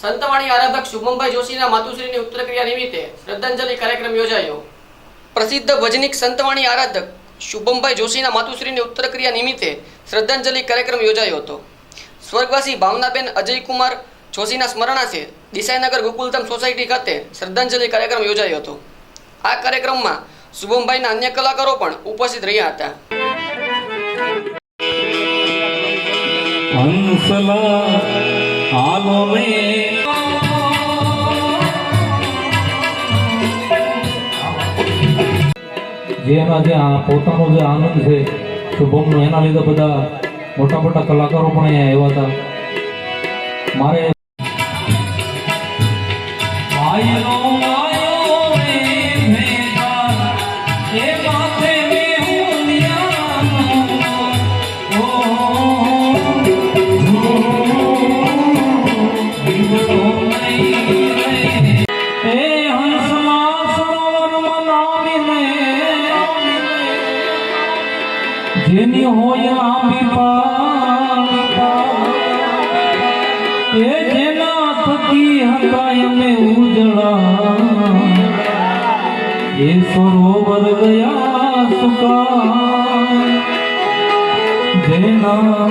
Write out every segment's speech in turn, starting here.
સંતવાણી આરાધક શુભમભાઈ જોશીના માતુશ્રીની ઉત્તરક્રિયા નિમિત્તે શ્રદ્ધાંજલિ કાર્યક્રમ યોજાયો. પ્રસિદ્ધ ભજનિક સંતવાણી આરાધક શુભમભાઈ જોશીના માતુશ્રીની ઉત્તરક્રિયા નિમિત્તે શ્રદ્ધાંજલિ કાર્યક્રમ યોજાયો હતો. સ્વર્ગવાસી ભાવનાબેન અજયકુમાર જોશીના સ્મરણાર્થે દિસાઈનગર ગોકુલધામ સોસાયટી ખાતે શ્રદ્ધાંજલિ કાર્યક્રમ યોજાયો હતો. આ કાર્યક્રમમાં શુભમભાઈના અન્ય કલાકારો પણ ઉપસ્થિત રહ્યા હતા. હંસલા આલો રે જે એના જે પોતાનો જે આનંદ છે શુભમનો એના લીધે બધા મોટા મોટા કલાકારો પણ અહીંયા આવ્યા હતા. મારે જેની હોય આંબી એ જેના થકી હતા એમે ઉજળા. એ સરોવર ગયા સુકા જેના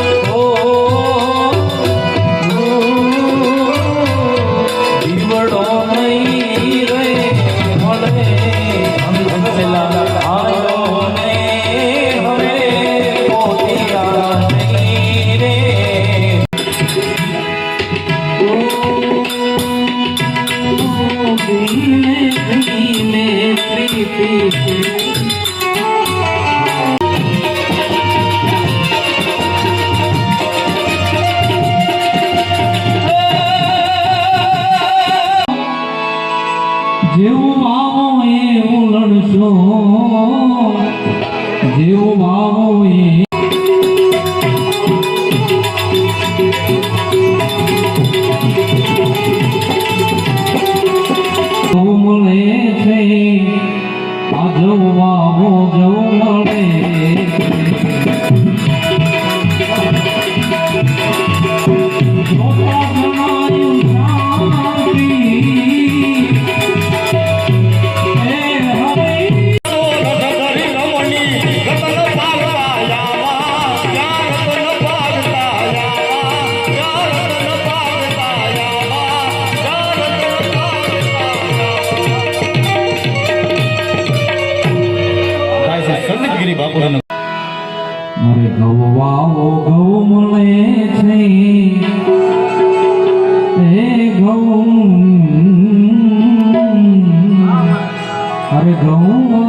જેવું વાવો એવું લડશો જેવું વાવો એ আরে গৌ